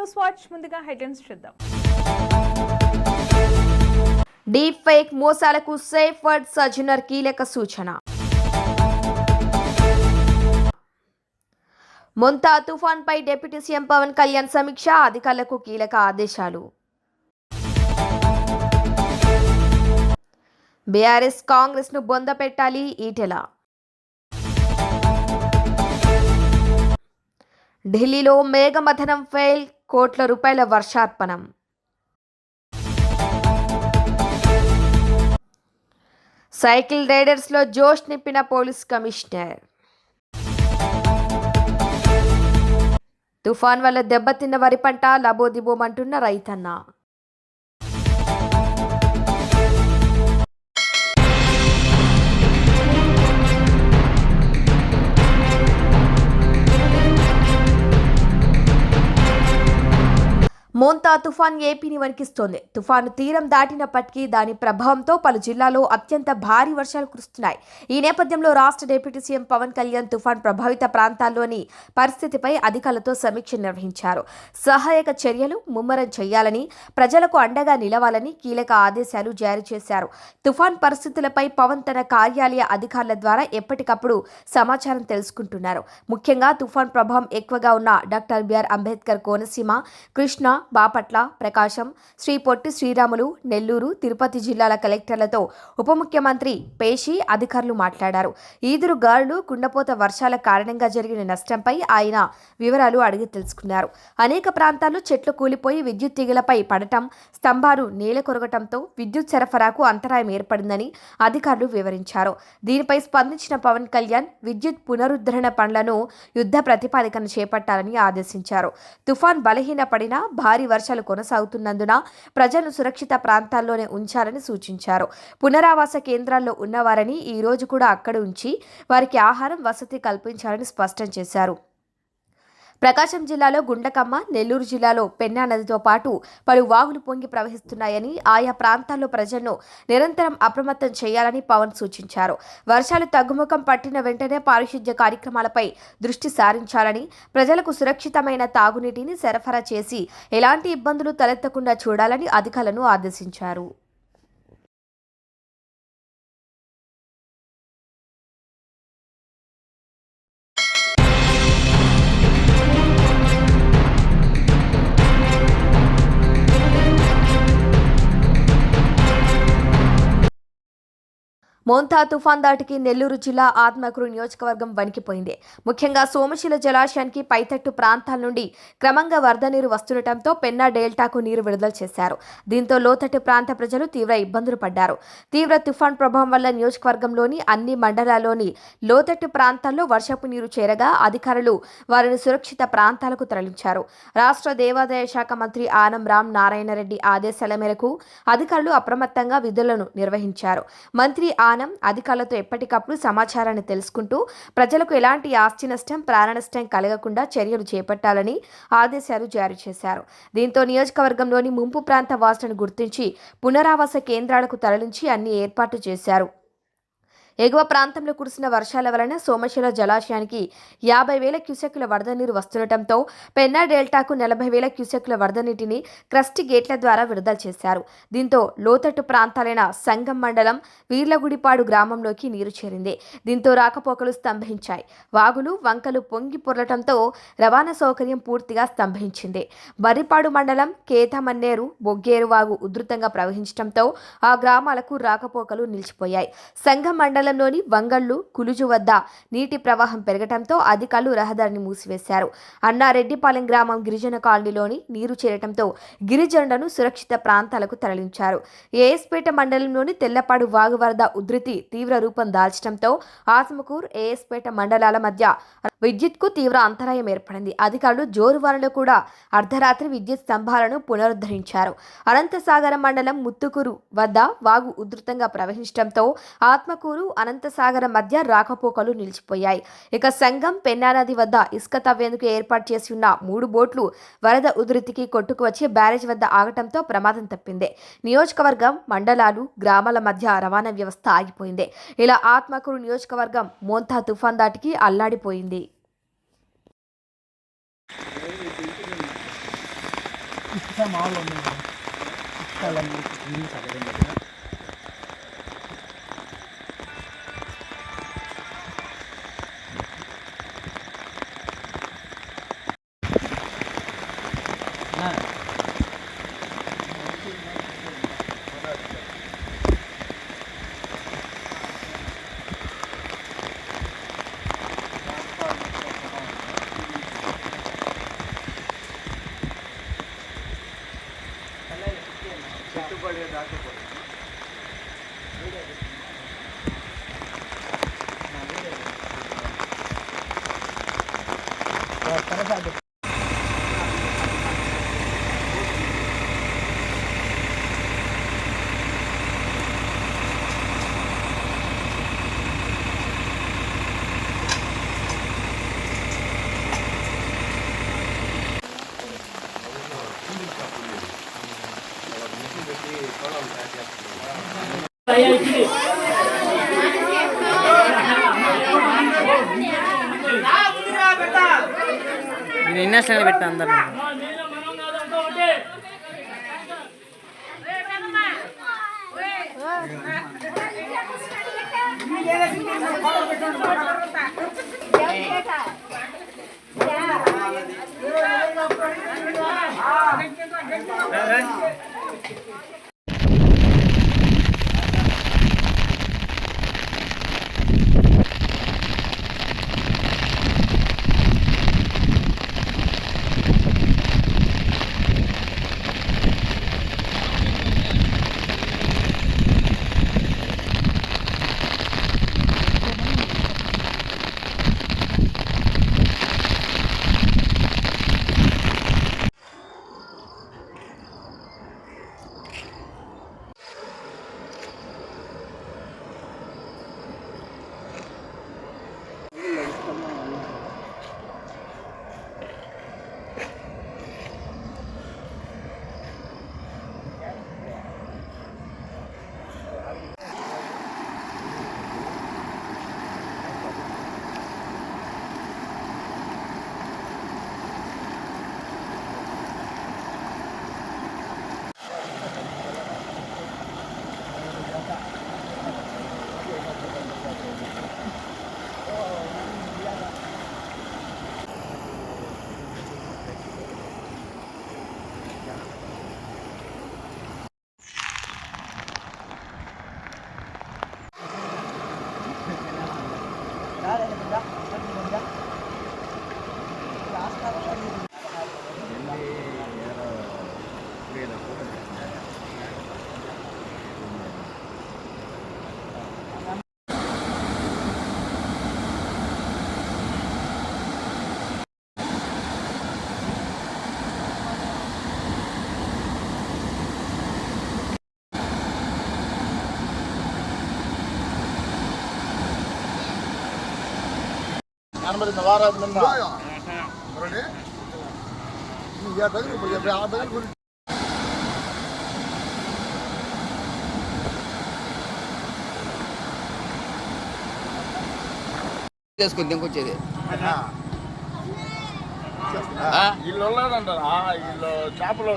News watch ముందుగా headlines చూద్దాం. Deep fake మోసాలకు సేఫ్ వర్డ్ సజ్జనర్ కీలక సూచన. మొంతా తుఫాన్పై డిప్యూటీ సీఎం పవన్ కళ్యాణ్ సమీక్ష అధికారులకు కీలక ఆదేశాలు. బీఆర్ఎస్ కాంగ్రెస్ను బొంద పెట్టాలి ఈటెల. ఢిల్లీలో మేఘమథనం ఫెయిల్ కోట్ల రూపాయల వర్షార్పణం. సైకిల్ రైడర్స్లో జోష్ నింపిన పోలీస్ కమిషనర్. తుఫాన్ వల్ల దెబ్బతిన్న వరి పంట లబోదిబోమంటున్న రైతన్న. మోంతా తుఫాన్ ఏపీని వణికిస్తోంది. తుఫాను తీరం దాటినప్పటికీ దాని ప్రభావంతో పలు జిల్లాల్లో అత్యంత భారీ వర్షాలు కురుస్తున్నాయి. ఈ నేపథ్యంలో రాష్ట్ర డిప్యూటీ సీఎం పవన్ కళ్యాణ్ తుఫాన్ ప్రభావిత ప్రాంతాల్లోని పరిస్థితిపై అధికారులతో సమీక్ష నిర్వహించారు. సహాయక చర్యలు ముమ్మరం చేయాలని ప్రజలకు అండగా నిలవాలని కీలక ఆదేశాలు జారీ చేశారు. తుఫాన్ పరిస్థితులపై పవన్ తన కార్యాలయ అధికారుల ద్వారా ఎప్పటికప్పుడు సమాచారం తెలుసుకుంటున్నారు. ముఖ్యంగా తుఫాన్ ప్రభావం ఎక్కువగా ఉన్న డాక్టర్ బిఆర్ అంబేద్కర్ కోనసీమ కృష్ణ బాపట్ల ప్రకాశం శ్రీ పొట్టి శ్రీరాములు నెల్లూరు తిరుపతి జిల్లాల కలెక్టర్లతో ఉప ముఖ్యమంత్రి పేషి అధికారులు మాట్లాడారు. ఈదురు గాలులు కుండపోత వర్షాల కారణంగా జరిగిన నష్టంపై ఆయన వివరాలు అడిగి తెలుసుకున్నారు. అనేక ప్రాంతాల్లో చెట్లు కూలిపోయి విద్యుత్ తీగలపై పడటం స్తంభాలు నేల కొరగటంతో విద్యుత్ సరఫరాకు అంతరాయం ఏర్పడిందని అధికారులు వివరించారు. దీనిపై స్పందించిన పవన్ కళ్యాణ్ విద్యుత్ పునరుద్ధరణ పనులను యుద్ధ ప్రతిపాదికన చేపట్టాలని ఆదేశించారు. తుఫాన్ బలహీనపడిన భారీ వర్షాలు కొనసాగుతున్నందున ప్రజలను సురక్షిత ప్రాంతాల్లోనే ఉంచాలని సూచించారు. పునరావాస కేంద్రాల్లో ఉన్నవారని ఈ రోజు కూడా అక్కడ ఉంచి వారికి ఆహారం వసతి కల్పించాలని స్పష్టం చేశారు. ప్రకాశం జిల్లాలో గుండకమ్మ నెల్లూరు జిల్లాలో పెన్నా నదితో పాటు పలు వాగులు పొంగి ప్రవహిస్తున్నాయని ఆయా ప్రాంతాల్లో ప్రజలను నిరంతరం అప్రమత్తం చేయాలని పవన్ సూచించారు. వర్షాలు తగ్గుముఖం పట్టిన వెంటనే పారిశుద్ధ్య కార్యక్రమాలపై దృష్టి సారించాలని ప్రజలకు సురక్షితమైన తాగునీటిని సరఫరా చేసి ఎలాంటి ఇబ్బందులు తలెత్తకుండా చూడాలని అధికారులను ఆదేశించారు. మోంతా తుఫాన్ దాటికి నెల్లూరు జిల్లా ఆత్మకూరు నియోజకవర్గం వణికిపోయింది. ముఖ్యంగా సోమశిల జలాశయానికి పైతట్టు ప్రాంతాల నుండి క్రమంగా వరద నీరు వస్తుండటంతో పెన్నా డెల్టాకు నీరు విడుదల చేశారు. దీంతో లోతట్టు ప్రాంత ప్రజలు తీవ్ర ఇబ్బందులు పడ్డారు. తీవ్ర తుఫాన్ ప్రభావం వల్ల నియోజకవర్గంలోని అన్ని మండలాల్లోని లోతట్టు ప్రాంతాల్లో వర్షపు నీరు చేరగా అధికారులు వారిని సురక్షిత ప్రాంతాలకు తరలించారు. రాష్ట్ర దేవాదాయ శాఖ మంత్రి ఆనం రామ్ నారాయణరెడ్డి ఆదేశాల మేరకు అధికారులు అప్రమత్తంగా విధులను నిర్వహించారు. మంత్రి ఆనం అధికారులతో ఎప్పటికప్పుడు సమాచారాన్ని తెలుసుకుంటూ ప్రజలకు ఎలాంటి ఆస్తి నష్టం ప్రాణ నష్టం కలగకుండా చర్యలు చేపట్టాలని ఆదేశాలు జారీ చేశారు. దీంతో నియోజకవర్గంలోని ముంపు ప్రాంత వాసులను గుర్తించి పునరావాస కేంద్రాలకు తరలించి అన్ని ఏర్పాట్లు చేశారు. ఎగువ ప్రాంతంలో కురిసిన వర్షాల వలన సోమశిల జలాశయానికి యాభై వేల క్యూసెక్కుల వరద నీరు వస్తుండటంతో పెన్నా డెల్టాకు నలభై వేల క్యూసెక్కుల వరద నీటిని క్రస్టి గేట్ల ద్వారా విడుదల చేశారు. దీంతో లోతట్టు ప్రాంతాలైన సంగం మండలం వీర్లగుడిపాడు గ్రామంలోకి నీరు చేరింది. దీంతో రాకపోకలు స్తంభించాయి. వాగులు వంకలు పొంగి పొరలటంతో రవాణా సౌకర్యం పూర్తిగా స్తంభించింది. బర్రిపాడు మండలం కేతమన్నేరు బొగ్గేరు వాగు ఉధృతంగా ప్రవహించడంతో ఆ గ్రామాలకు రాకపోకలు నిలిచిపోయాయి. సంఘం మండలంలోని వంగళ్ళు కులుజు వద్ద నీటి ప్రవాహం పెరగటంతో అధికారులు రహదారిని మూసివేశారు. అన్నారెడ్డిపాలెం గ్రామం గిరిజన కాలనీలోని నీరు చేరటంతో గిరిజనులను సురక్షిత ప్రాంతాలకు తరలించారు. ఏఎస్పేట మండలంలోని తెల్లపాడు వాగు వరద ఉధృతి తీవ్ర రూపం దాల్చడంతో ఆత్మకూర్ ఏఎస్పేట మండలాల మధ్య విద్యుత్కు తీవ్ర అంతరాయం ఏర్పడింది. అధికారులు జోరువానలో కూడా అర్ధరాత్రి విద్యుత్ స్తంభాలను పునరుద్ధరించారు. అనంతసాగర మండలం ముత్తుకూరు వద్ద వాగు ఉధృతంగా ప్రవహించడంతో ఆత్మకూరు అనంతసాగర మధ్య రాకపోకలు నిలిచిపోయాయి. ఇక సంఘం పెన్నానది వద్ద ఇసుక తవ్వేందుకు ఏర్పాటు చేసి ఉన్న మూడు బోట్లు వరద ఉధృతికి కొట్టుకు వచ్చి బ్యారేజ్ వద్ద ఆగటంతో ప్రమాదం తప్పింది. నియోజకవర్గం మండలాలు గ్రామాల మధ్య రవాణా వ్యవస్థ ఆగిపోయింది. ఇలా ఆత్మకూరు నియోజకవర్గం మోంతా తుఫాన్ దాటికి అల్లాడిపోయింది. ఇసుక మామూలు ఉంది మేడం ఇసుక అలా Thank you. సగం దగ్గర నేను ఎన్నో పెట్టా అందరు కనబడింది వారాది నిన్న ಈಗ ತೆಗೆದು ಬಿಡಿ ಆ ತೆಗೆದು ಬಿಡಿ చేసుకుని దింకొచ్చేది ఇల్లు ఉన్నదంటారా ఇల్లు చేపల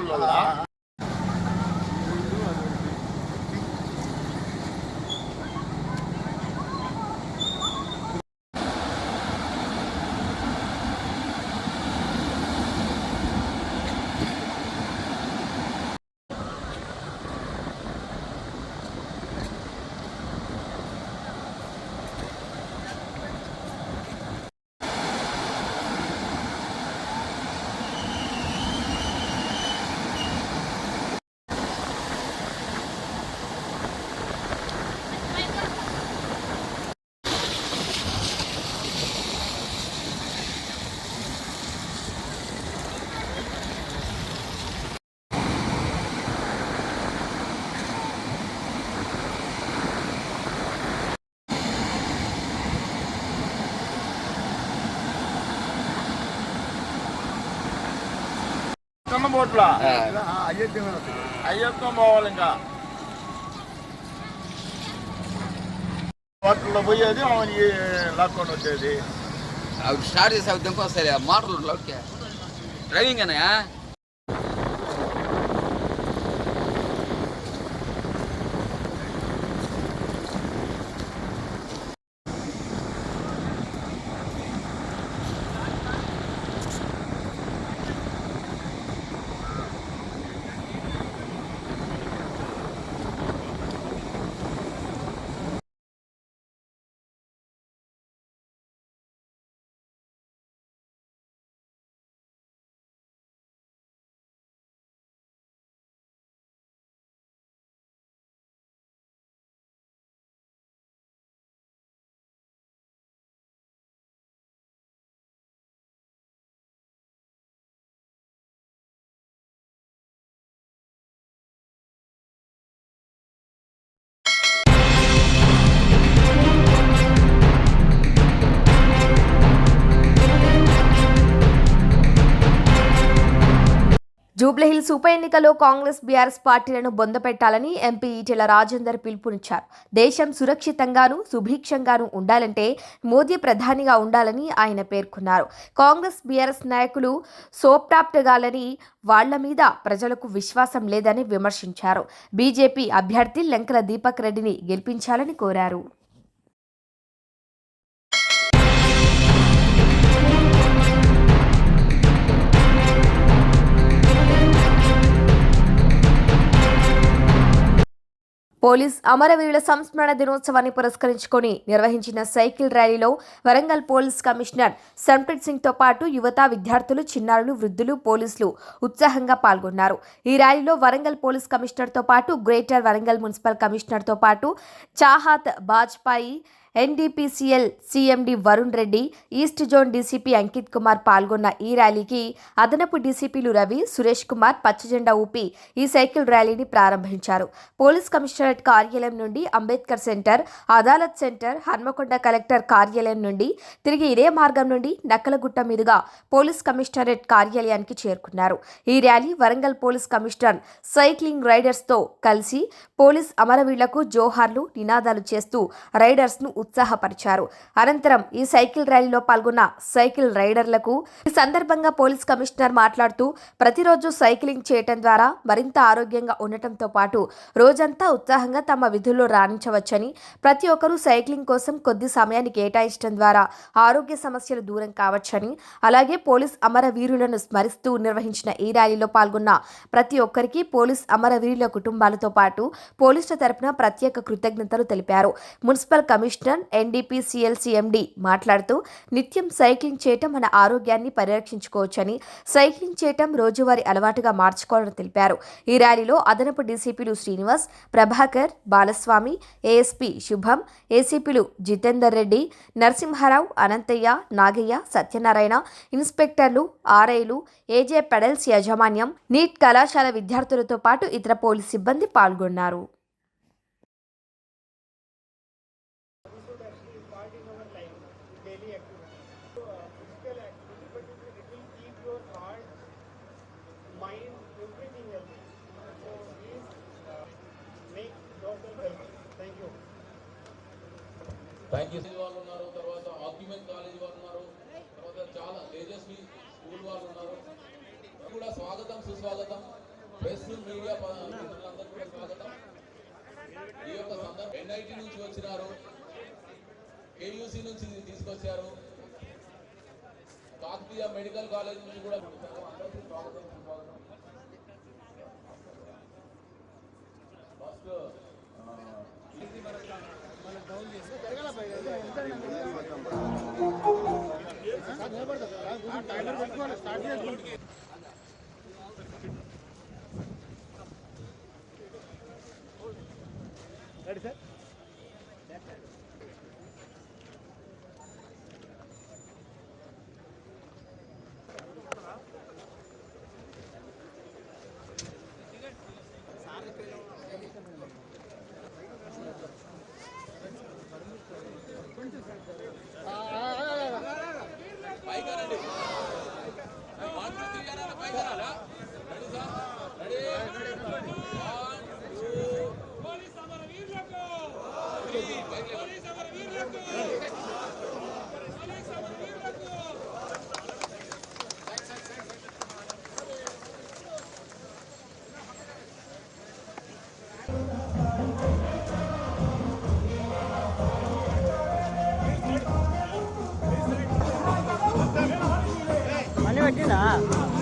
వాళ్ళు చిన్న బోట్ల అయ్యత్వం పోవాలి ఇంకా బోట్లో పోయేది అవన్నీ లాక్కొని వచ్చేది అవి స్టార్ట్ చేసి అవి దింకొస్తాయి మోటార్లు లోకే డ్రైవింగ్ అన్నయా జూబ్లీహిల్స్ ఉప ఎన్నికలో కాంగ్రెస్ బీఆర్ఎస్ పార్టీలను బొందపెట్టాలని ఎంపీ ఈటెల రాజేందర్ పిలుపునిచ్చారు. దేశం సురక్షితంగాను సుభిక్షంగాను ఉండాలంటే మోదీ ప్రధానిగా ఉండాలని ఆయన పేర్కొన్నారు. కాంగ్రెస్ బీఆర్ఎస్ నాయకులు సోప్టాప్టగాలని వాళ్ళ మీద ప్రజలకు విశ్వాసం లేదని విమర్శించారు. బీజేపీ అభ్యర్థి లెంకల దీపక్ రెడ్డిని గెలిపించాలని కోరారు. పోలీస్ అమరవీరుల సంస్మరణ దినోత్సవాన్ని పురస్కరించుకొని నిర్వహించిన సైకిల్ ర్యాలీలో వరంగల్ పోలీస్ కమిషనర్ సంప్రీత్ సింగ్తో పాటు యువత విద్యార్థులు చిన్నారులు వృద్ధులు పోలీసులు ఉత్సాహంగా పాల్గొన్నారు. ఈ ర్యాలీలో వరంగల్ పోలీస్ కమిషనర్తో పాటు గ్రేటర్ వరంగల్ మున్సిపల్ కమిషనర్తో పాటు Chahat Bajpai NDPCL CMD Varun Reddy east zone DCP Ankit Kumar పాల్గొన్న ఈ ర్యాలీకి అదనపు డీసీపీలు రవి సురేష్ కుమార్ పచ్చజెండా ఊపి ఈ సైకిల్ ర్యాలీని ప్రారంభించారు. పోలీస్ కమిషనరేట్ కార్యాలయం నుండి Ambedkar centre Adalat centre Hanmakonda collector కార్యాలయం నుండి తిరిగి ఇదే మార్గం నుండి నక్కలగుట్ట మీదుగా పోలీస్ కమిషనరేట్ కార్యాలయానికి చేరుకున్నారు. ఈ rally Warangal police commissioner cycling రైడర్స్తో కలిసి పోలీస్ అమరవీళ్ళకు జోహార్లు నినాదాలు చేస్తూ రైడర్స్ను ఉత్సాహపరిచారు. అనంతరం ఈ సైకిల్ ర్యాలీలో పాల్గొన్న సైకిల్ రైడర్లకు ఈ సందర్భంగా పోలీస్ కమిషనర్ మాట్లాడుతూ ప్రతిరోజు సైక్లింగ్ చేయటం ద్వారా మరింత ఆరోగ్యంగా ఉండటంతో పాటు రోజంతా ఉత్సాహంగా తమ విధుల్లో రాణించవచ్చని ప్రతి ఒక్కరూ సైక్లింగ్ కోసం కొద్ది సమయాన్ని కేటాయించడం ద్వారా ఆరోగ్య సమస్యలు దూరం కావచ్చని అలాగే పోలీస్ అమరవీరులను స్మరిస్తూ నిర్వహించిన ఈ ర్యాలీలో పాల్గొన్న ప్రతి ఒక్కరికి పోలీస్ అమరవీరుల కుటుంబాలతో పాటు పోలీసుల తరపున ప్రత్యేక కృతజ్ఞతలు తెలిపారు. మున్సిపల్ కమిషనర్ ఎన్డీపీ సిఎల్సీఎండి మాట్లాడుతూ నిత్యం సైక్లింగ్ చేయటం మన ఆరోగ్యాన్ని పరిరక్షించుకోవచ్చని సైక్లింగ్ చేయటం రోజువారీ అలవాటుగా మార్చుకోవాలని తెలిపారు. ఈ ర్యాలీలో అదనపు డీసీపీలు శ్రీనివాస్ ప్రభాకర్ బాలస్వామి ఏఎస్పీ శుభం ఏసీపీలు జితేందర్ రెడ్డి నరసింహారావు అనంతయ్య నాగయ్య సత్యనారాయణ ఇన్స్పెక్టర్లు ఆర్ఐలు ఏజే పెడల్స్ యాజమాన్యం నీట్ కళాశాల విద్యార్థులతో పాటు ఇతర పోలీస్ సిబ్బంది పాల్గొన్నారు. Uh, mind, everything healthy. So please uh, make yourself healthy. Thank you. Thank you వాళ్ళు ఉన్నారు తర్వాత ఆక్యుమెంట్ కాలేజ్ వాళ్ళు ఉన్నారు తర్వాత చాలా తేజస్వి స్కూల్ వాళ్ళు ఉన్నారు కూడా స్వాగతం సుస్వాగతం ప్రెస్ మీడియా స్వాగతం ఈ యొక్క సందర్భం ఎన్ఐటి నుంచి వచ్చినారు కేయూసి నుంచి తీసుకొచ్చారు. కాకతీయ మెడికల్ కాలేజ్ నుంచి కూడా అందరికీ స్వాగతం సుస్వాగతం ఫస్ట్ పైగానండి వన్ 在哪？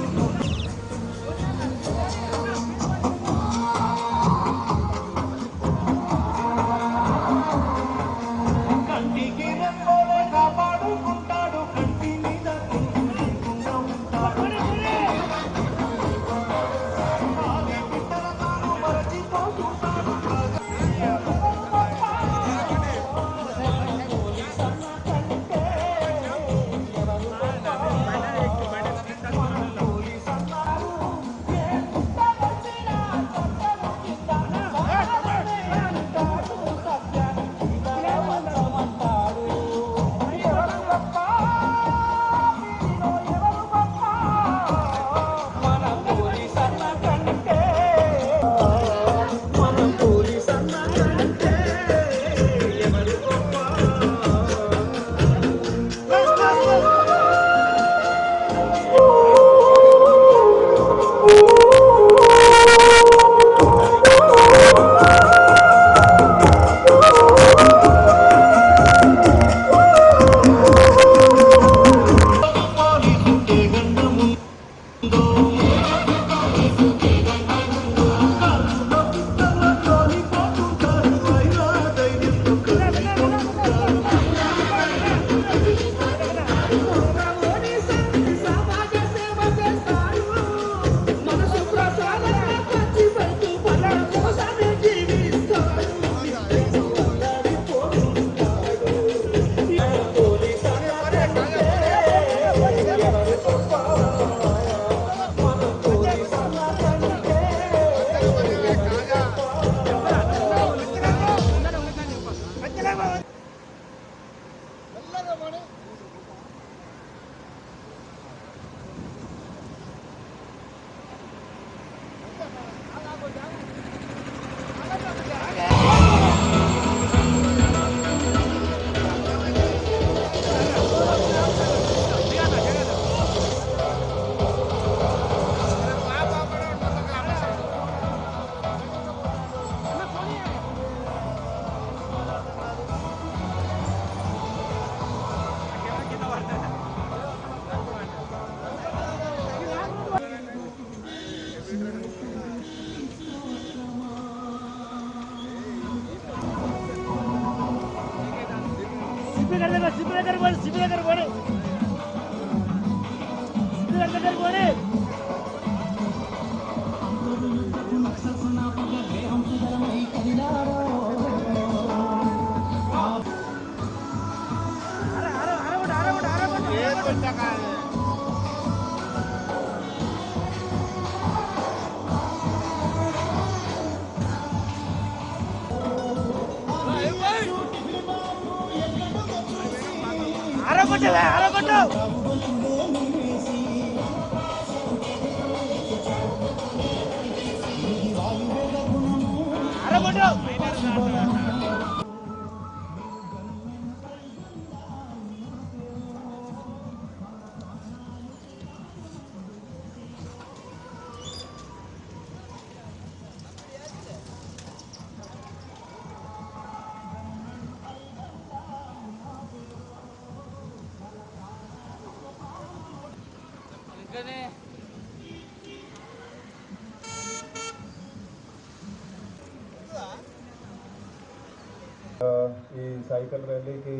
ఈ సైకిల్ ర్యాలీకి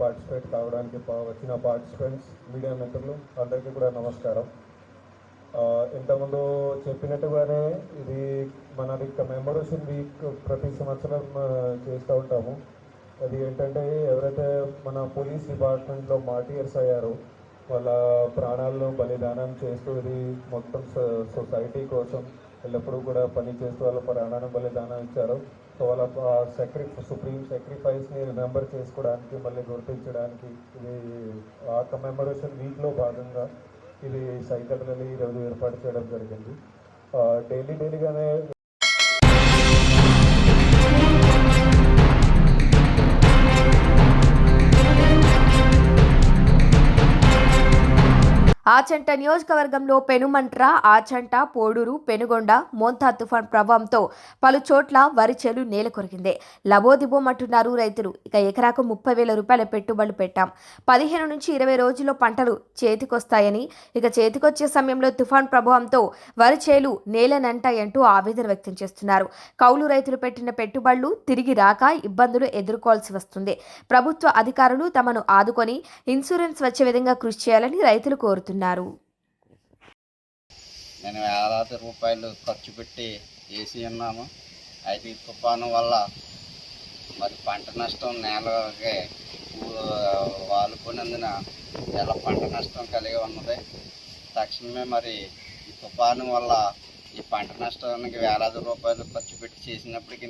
పార్టిసిపేట్ కావడానికి వచ్చిన పార్టిసిపెంట్స్ మీడియా మిత్రులు అందరికీ కూడా నమస్కారం. ఇంతకుముందు చెప్పినట్టుగానే ఇది మనది కమెమరేషన్ వీక్ ప్రతి సంవత్సరం చేస్తూ ఉంటాము. అది ఏంటంటే ఎవరైతే మన పోలీస్ డిపార్ట్మెంట్లో మార్టియర్స్ అయ్యారో వాళ్ళ ప్రాణాలను బలిదానం చేస్తూ ఇది మొత్తం సొ- సొసైటీ కోసం ఎల్లప్పుడూ కూడా పని చేస్తూ వాళ్ళ ప్రాణాలను బలిదానం ఇచ్చారు. సో వాళ్ళ సెక్రి సుప్రీం సెక్రిఫైస్ని రిమెంబర్ చేసుకోవడానికి మళ్ళీ గుర్తించడానికి ఇది ఆ కమెమరేషన్ వీక్లో భాగంగా ఇది సైకిల్ ఈరోజు ఏర్పాటు చేయడం జరిగింది. డైలీ డైలీగానే ఆచంట నియోజకవర్గంలో పెనుమంట్ర ఆచంట పోడూరు పెనుగొండ మోంతా తుఫాన్ ప్రభావంతో పలు చోట్ల వరి చేలు నేల కొరిగింది లబోదిబోమంటున్నారు రైతులు. ఇక ఎకరాకు ముప్పై వేల రూపాయల పెట్టుబడులు పెట్టాం. పదిహేను నుంచి ఇరవై రోజుల్లో పంటలు చేతికొస్తాయని ఇక చేతికొచ్చే సమయంలో తుఫాన్ ప్రభావంతో వరి చేలు నేలనంటాయంటూ ఆవేదన వ్యక్తం చేస్తున్నారు. కౌలు రైతులు పెట్టిన పెట్టుబడులు తిరిగి రాక ఇబ్బందులు ఎదుర్కోవాల్సి వస్తుంది. ప్రభుత్వ అధికారులు తమను ఆదుకొని ఇన్సూరెన్స్ వచ్చే విధంగా కృషి చేయాలని రైతులు కోరుతున్నారు. నేను వేలాది రూపాయలు ఖర్చు పెట్టి వేసి ఉన్నాము అయితే ఈ తుఫాను వల్ల మరి పంట నష్టం నేలకి ఊ- వాలుకున్నందున పంట నష్టం కలిగి ఉన్నది? తక్షణమే మరి ఈ తుఫాను వల్ల ఈ పంట నష్టానికి వేలాది రూపాయలు ఖర్చు పెట్టి చేసినప్పటికీ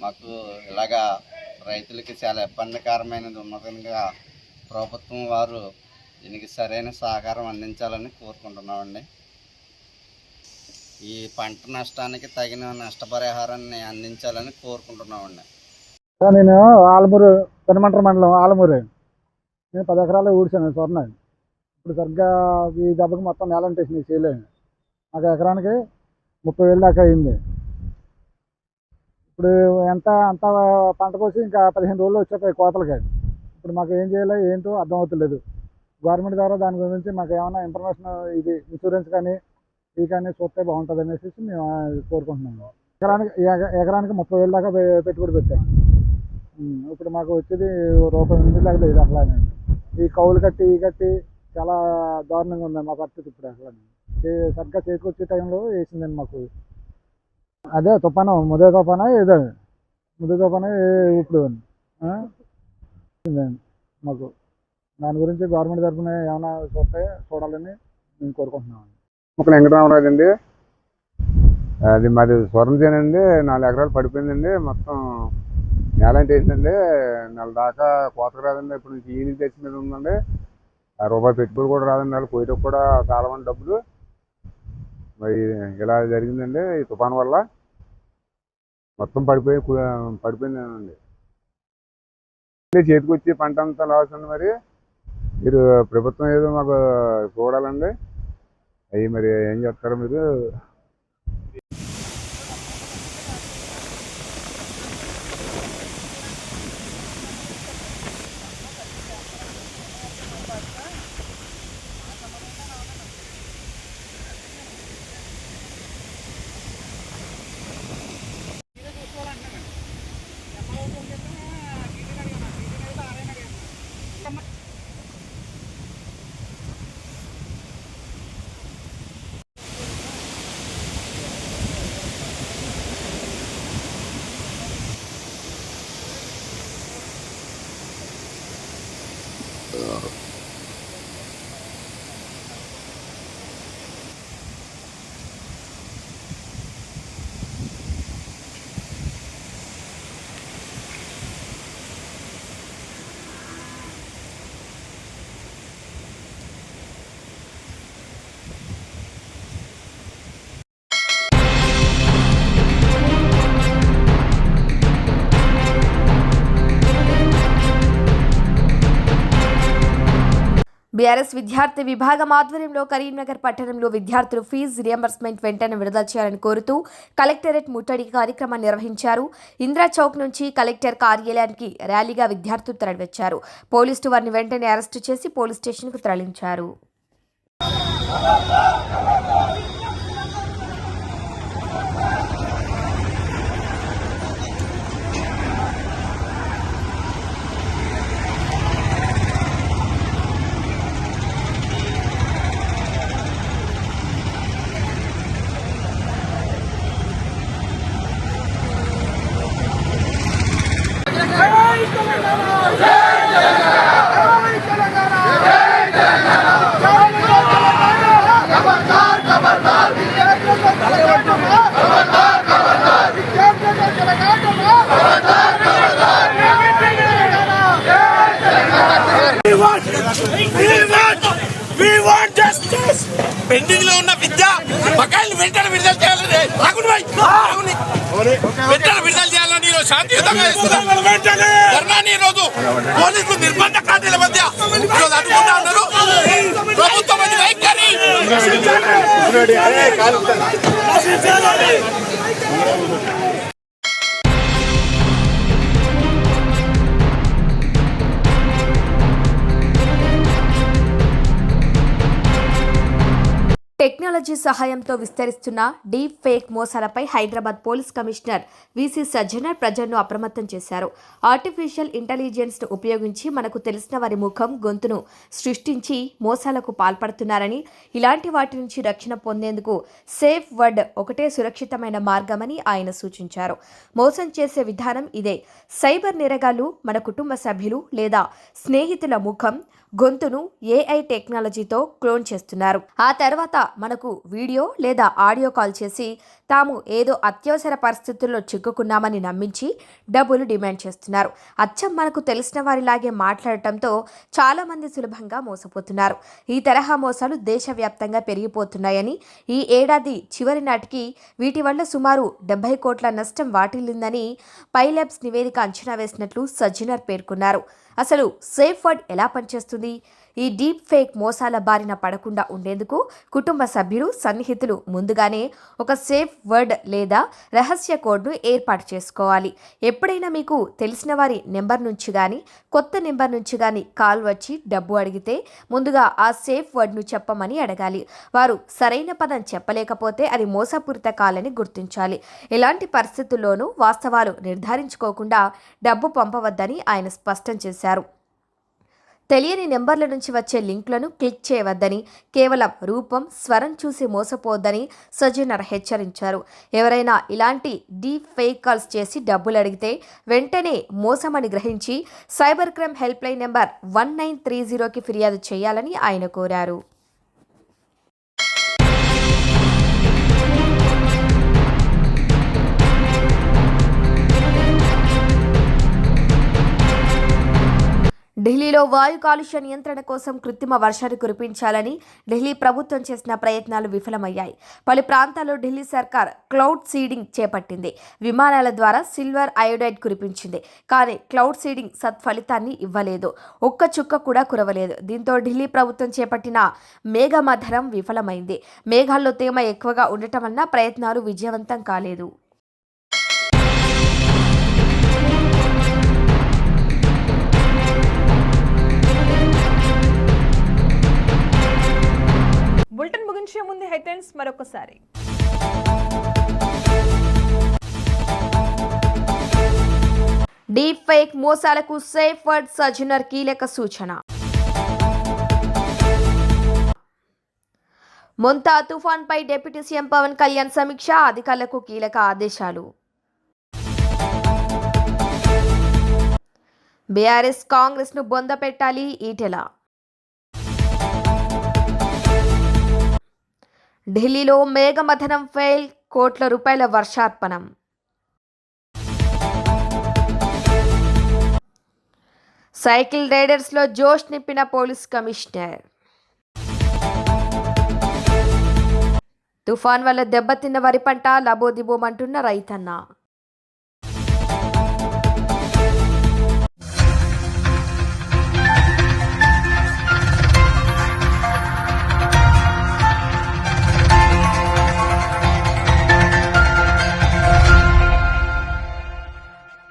మాకు ఇలాగా రైతులకి చాలా ఇబ్బందికరమైనది ఉన్నదనిగా ప్రభుత్వం వారు దీనికి సరైన సహకారం అందించాలని కోరుకుంటున్నామండి. ఈ పంట నష్టానికి తగిన నష్టపరిహారాన్ని అందించాలని కోరుకుంటున్నామండి. నేను ఆలమూరు పెనమంటర మండలం ఆలమూరు. నేను పది ఎకరాలు ఊడిచాను స్వర్ణ. ఇప్పుడు సరిగ్గా ఈ దెబ్బకి మొత్తం నేల చేయలేను నాకు ఎకరానికి ముప్పై వేలు దాకా అయింది. ఇప్పుడు ఎంత అంత పంట కోసి ఇంకా పదిహేను రోజులు వచ్చాక కోతలకి. ఇప్పుడు మాకు ఏం చేయాలి ఏంటో అర్థం అవుతలేదు. గవర్నమెంట్ ద్వారా దాని గురించి మాకు ఏమైనా ఇన్ఫర్మేషన్ ఇది ఇన్సూరెన్స్ కానీ ఇది కానీ చూస్తే బాగుంటుంది అనేసి మేము కోరుకుంటున్నాము. ఎకరానికి ఎక- ఎకరానికి ముప్పై వేలు దాకా పెట్టుబడి పెట్టాము ఇప్పుడు మాకు వచ్చేది రూపాయి ఎనిమిది దాకా లేదు అట్లానే ఈ కౌలు కట్టి ఈ కట్టి చాలా దారుణంగా ఉంది మా పరిస్థితి ఇప్పుడు అసలు సరిగ్గా చేకూర్చే టైంలో వేసిందండి మాకు. అదే తుఫాను ముదే తుఫానా ఏదో. ముదే తుఫానా ఇప్పుడు మాకు. దాని గురించి గవర్నమెంట్ తరఫున ఏమైనా చూస్తే చూడాలని మేము కోరుకుంటున్నామండి. ముక్కలు వెంకటరామరాజు అండి. అది మాది స్వర్ణసేన అండి నాలుగు ఎకరాలు పడిపోయిందండి. మొత్తం నేల అంటే వేసిందండి నెల దాకా కోతకు రాదండి. ఇప్పుడు నుంచి ఈ నుంచి తెచ్చి మీద ఉందండి. ఆ రూపాయి పెట్టుబడి కూడా రాదండి. వాళ్ళు పోయేటప్పుడు కూడా చాలా మంది డబ్బులు. మరి ఇలా జరిగిందండి ఈ తుఫాన్ వల్ల. మొత్తం పడిపోయి పడిపోయిందేనండి పడిపోయిందండి. చేతికి వచ్చి పంట అంతా లాస్ అండి మరి. మీరు ప్రభుత్వం ఏదో మాకు చూడాలండి. అవి మరి ఏం చేస్తారు మీరు? బీఆర్ఎస్ విద్యార్థి విభాగం ఆధ్వర్యంలో కరీంనగర్ పట్టణంలో విద్యార్థులు ఫీజు రియంబర్స్మెంట్ వెంటనే విడుదల చేయాలని కోరుతూ కలెక్టరేట్ ముట్టడి కార్యక్రమం నిర్వహించారు. ఇందిరా చౌక్ నుంచి కలెక్టర్ కార్యాలయానికి ర్యాలీగా విద్యార్థులు తరలివచ్చారు. పోలీసులు వారిని వెంటనే అరెస్టు చేసి పోలీస్ స్టేషన్కు తరలించారు. పెండింగ్లో ఉన్న విద్య బకాయిలు వెంటనే విడుదల చేయాలని ఆగుని భాయ్, వెంటనే విడుదల చేయాలని ఈరోజు శాంతియుతంగా చేస్తున్నాం. ధర్నాన్ని ఈ రోజు పోలీసులు నిర్బంధ కాంటీల మధ్య ఈరోజు అడ్డుకుంటా ఉన్నారు. ప్రభుత్వం అది వైఖరి. టెక్నాలజీ సహాయంతో విస్తరిస్తున్న deep fake మోసాలపై Hyderabad police commissioner VC Sajjanar ప్రజలను అప్రమత్తం చేశారు. ఆర్టిఫిషియల్ ఇంటెలిజెన్స్ను ఉపయోగించి మనకు తెలిసిన వారి ముఖం గొంతును సృష్టించి మోసాలకు పాల్పడుతున్నారని ఇలాంటి వాటి నుంచి రక్షణ పొందేందుకు సేఫ్ వర్డ్ ఒకటే సురక్షితమైన మార్గమని ఆయన సూచించారు. మోసం చేసే విధానం ఇదే. సైబర్ నేరగాళ్ళు మన కుటుంబ సభ్యులు లేదా స్నేహితుల ముఖం గొంతును ఏఐ టెక్నాలజీతో క్లోన్ చేస్తున్నారు. ఆ తర్వాత మనకు వీడియో లేదా ఆడియో కాల్ చేసి తాము ఏదో అత్యవసర పరిస్థితుల్లో చిక్కుకున్నామని నమ్మించి డబ్బులు డిమాండ్ చేస్తున్నారు. అచ్చం మనకు తెలిసిన వారిలాగే మాట్లాడటంతో చాలామంది సులభంగా మోసపోతున్నారు. ఈ తరహా మోసాలు దేశవ్యాప్తంగా పెరిగిపోతున్నాయని ఈ ఏడాది చివరి నాటికి వీటి వల్ల సుమారు డెబ్బై కోట్ల నష్టం వాటిల్లిందని పైలాబ్స్ నివేదిక అంచనా వేసినట్లు సజ్జనర్ పేర్కొన్నారు. అసలు సేఫ్ వర్డ్ ఎలా పనిచేస్తుంది? ఈ డీప్ ఫేక్ మోసాల బారిన పడకుండా ఉండేందుకు కుటుంబ సభ్యులు సన్నిహితులు ముందుగానే ఒక సేఫ్ వర్డ్ లేదా రహస్య కోడ్ను ఏర్పాటు చేసుకోవాలి. ఎప్పుడైనా మీకు తెలిసిన వారి నెంబర్ నుంచి కానీ కొత్త నెంబర్ నుంచి కానీ కాల్ వచ్చి డబ్బు అడిగితే ముందుగా ఆ సేఫ్ వర్డ్ను చెప్పమని అడగాలి. వారు సరైన పదం చెప్పలేకపోతే అది మోసపూరిత కాల్ అని గుర్తించాలి. ఎలాంటి పరిస్థితుల్లోనూ వాస్తవాలు నిర్ధారించుకోకుండా డబ్బు పంపవద్దని ఆయన స్పష్టం చేశారు. తెలియని నెంబర్ల నుంచి వచ్చే లింక్లను క్లిక్ చేయవద్దని కేవలం రూపం స్వరం చూసి మోసపోవద్దని సజ్జనర్ హెచ్చరించారు. ఎవరైనా ఇలాంటి డీప్ ఫేక్ కాల్స్ చేసి డబ్బులు అడిగితే వెంటనే మోసమని గ్రహించి cyber crime helpline number one nine three జీరోకి ఫిర్యాదు చేయాలని ఆయన కోరారు. ఢిల్లీలో వాయు కాలుష్య నియంత్రణ కోసం కృత్రిమ వర్షాలు కురిపించాలని ఢిల్లీ ప్రభుత్వం చేసిన ప్రయత్నాలు విఫలమయ్యాయి. పలు ప్రాంతాల్లో ఢిల్లీ సర్కార్ క్లౌడ్ సీడింగ్ చేపట్టింది. విమానాల ద్వారా సిల్వర్ అయోడైడ్ కురిపించింది. కానీ క్లౌడ్ సీడింగ్ సత్ఫలితాన్ని ఇవ్వలేదు. ఒక్క చుక్క కూడా కురవలేదు. దీంతో ఢిల్లీ ప్రభుత్వం చేపట్టిన మేఘమధరం విఫలమైంది. మేఘాల్లో తేమ ఎక్కువగా ఉండటం వలన ప్రయత్నాలు విజయవంతం కాలేదు. ముగించే ముందు హెడ్లైన్స్ మరొకసారి. డీప్ ఫేక్ మోసాలకు సేఫ్ వర్డ్ సజ్జనర్ కీలక సూచన. మొంతా తుఫాన్పై డిప్యూటీ సీఎం పవన్ కళ్యాణ్ సమీక్ష అధికారులకు కీలక ఆదేశాలు. బీఆర్ఎస్ కాంగ్రెస్ను బొంద పెట్టాలి ఈటెల. ఢిల్లీలో మేఘమథనం ఫెయిల్ కోట్ల రూపాయల వర్షార్పణం. సైకిల్ రైడర్స్లో జోష్ నింపిన పోలీస్ కమిషనర్. తుఫాన్ వల్ల దెబ్బతిన్న వరి పంట లబోదిబోమంటున్న రైతన్న.